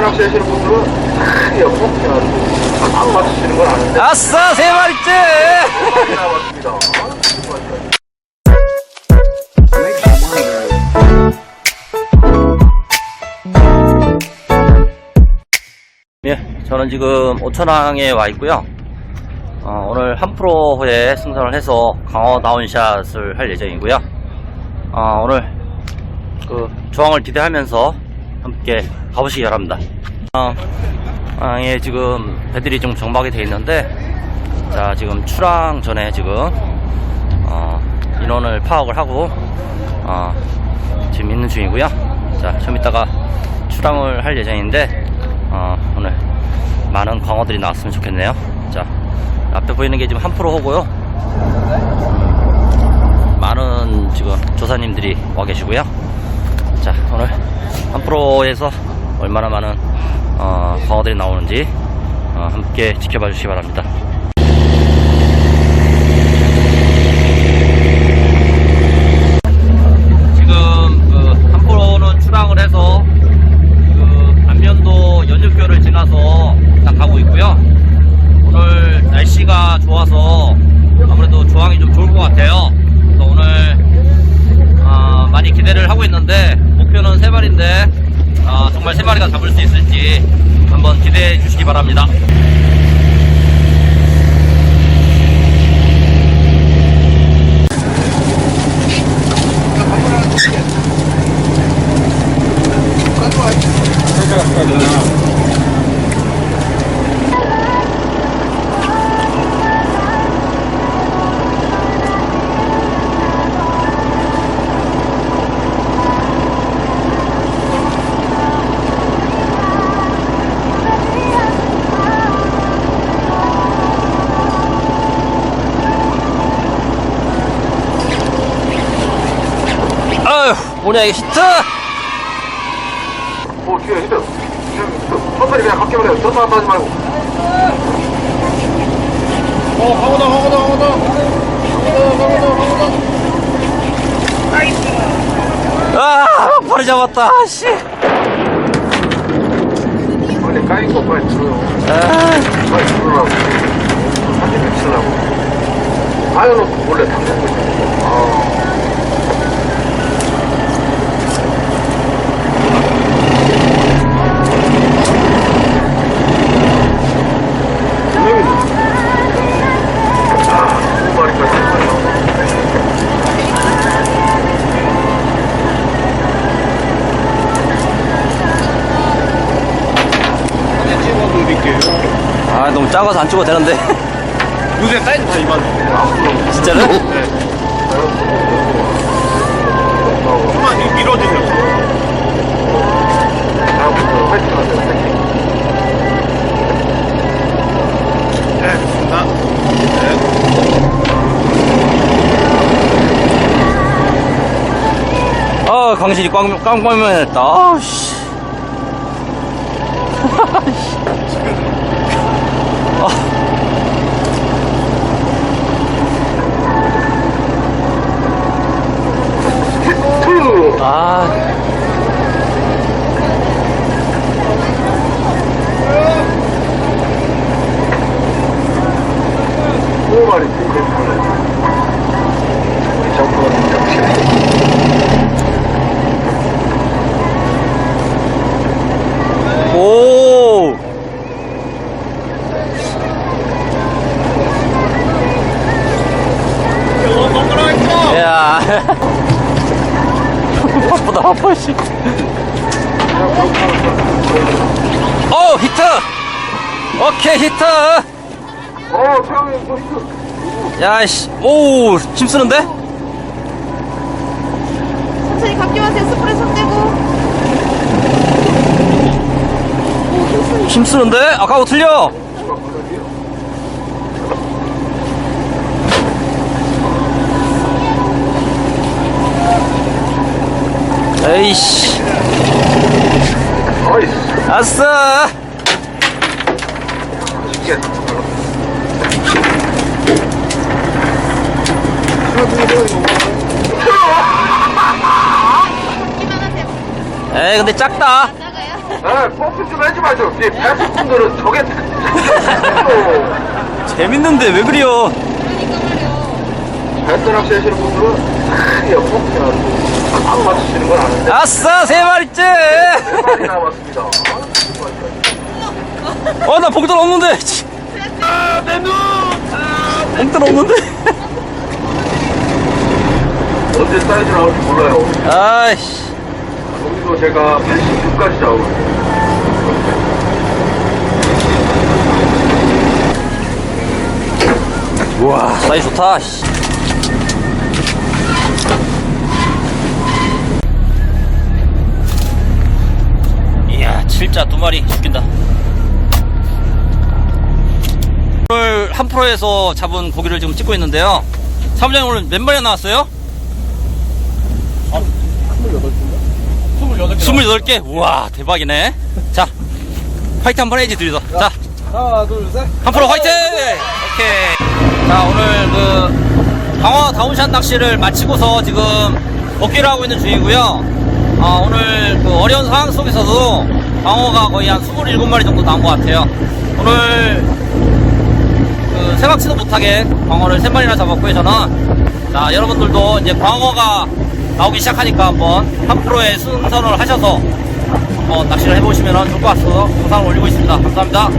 여자 낚시 하시는 분들은 다 옆으로 그냥 안 맞추시는 건 아닌데. 아싸 세 마리째 나왔습니다. 예, 저는 지금 오천항에 와 있고요. 어, 오늘 한 프로에 승선을 해서 강어 다운샷을 할 예정이고요. 어, 오늘 그 조항을 기대하면서 함께 가보시기 바랍니다. 어, 항에 지금 배들이 좀 정박이 되어 있는데, 자 지금 출항 전에 지금 어, 인원을 파악을 하고 어, 지금 있는 중이고요. 자, 좀 이따가 출항을 할 예정인데, 어, 오늘 많은 광어들이 나왔으면 좋겠네요. 자, 앞에 보이는 게 지금 한 프로 호고요. 많은 지금 조사님들이 와 계시고요. 자, 오늘 한 프로에서 얼마나 많은 어, 광어들이 나오는지 어, 함께 지켜봐 주시기 바랍니다. 지금 그 마리가 잡을 수 있을지 한번 기대해 주시기 바랍니다. 이게 히트! 오, 뒤에 히트. 천천히 그냥 갖게 보내요. 천천히 하지 말고. 어, 강호다, 강호다, 강호다. 강호다, 강호다, 강호다. 아, 바로 잡았다. 씨. 빨리 까인 거 빨리 들어요. 아, 빨리 들으라고. 사진 비치려고. 아여놓고 몰래 담그 작아서 안 찍어도 되는데. 요새 사이즈 다 이만. 앞으로. 진짜로? 네. 밀어주세요. 화이팅 하세요, 화이팅. 네, 좋습니다. 네. 아, 광신이 꽝, 꽝꽝만 했다. 아, 씨. 투! 아, 두 마리 괜찮아요. 우리 정부는 역시. 오! 야. 바쁘다, 바빠, 씨. 오, 히트! 오케이, 히트! 어, 태양이 또 히트. 야, 씨. 오, 힘 쓰는데? 천천히 감기 마세요. 스프레이 손 떼고. 오, 힘쓰니. 힘쓰는데? 아까하고 틀려! 에이씨. 아싸! 에이, 근데 작다. 아, 뽀뽀 좀 하지 마죠. 이 배수분들은 저게 재밌는데 왜 그래요? 배수 낚시 하시는 분들은 탁 옆으로 그냥 딱 맞추시는 건 아는데. 아싸 세 마리째! 네 마리 남았습니다. 어나 봉돌 없는데. 아, 내 눈! 봉돌 없는데. 언제 사이즈 나올지 몰라요. 아이씨. 여기도 제가 86까지 잡고 있어요. 우와 사이즈 좋다. 칠자 두 마리 죽긴다. 오늘 한 프로에서 잡은 고기를 지금 찍고 있는데요. 사무장님 오늘 몇 마리 나왔어요? 28개? 28개? 우와 대박이네. 자 화이팅 한번 해야지 둘이서. 자 하나, 둘, 셋. 한 프로 화이팅! 오케이. 자, 오늘 그, 강화 다운샷 낚시를 마치고서 지금 복귀를 하고 있는 중이고요. 아, 오늘 그 어려운 상황 속에서도 강어가 거의 한 27마리 정도 나온 것 같아요. 오늘 그 생각지도 못하게 광어를 3마리나 잡았고요, 저는. 자, 여러분들도 이제 광어가 나오기 시작하니까 한번 한 프로에 순선을 하셔서 한번 낚시를 해보시면 좋을 것 같아서 영상을 올리고 있습니다. 감사합니다.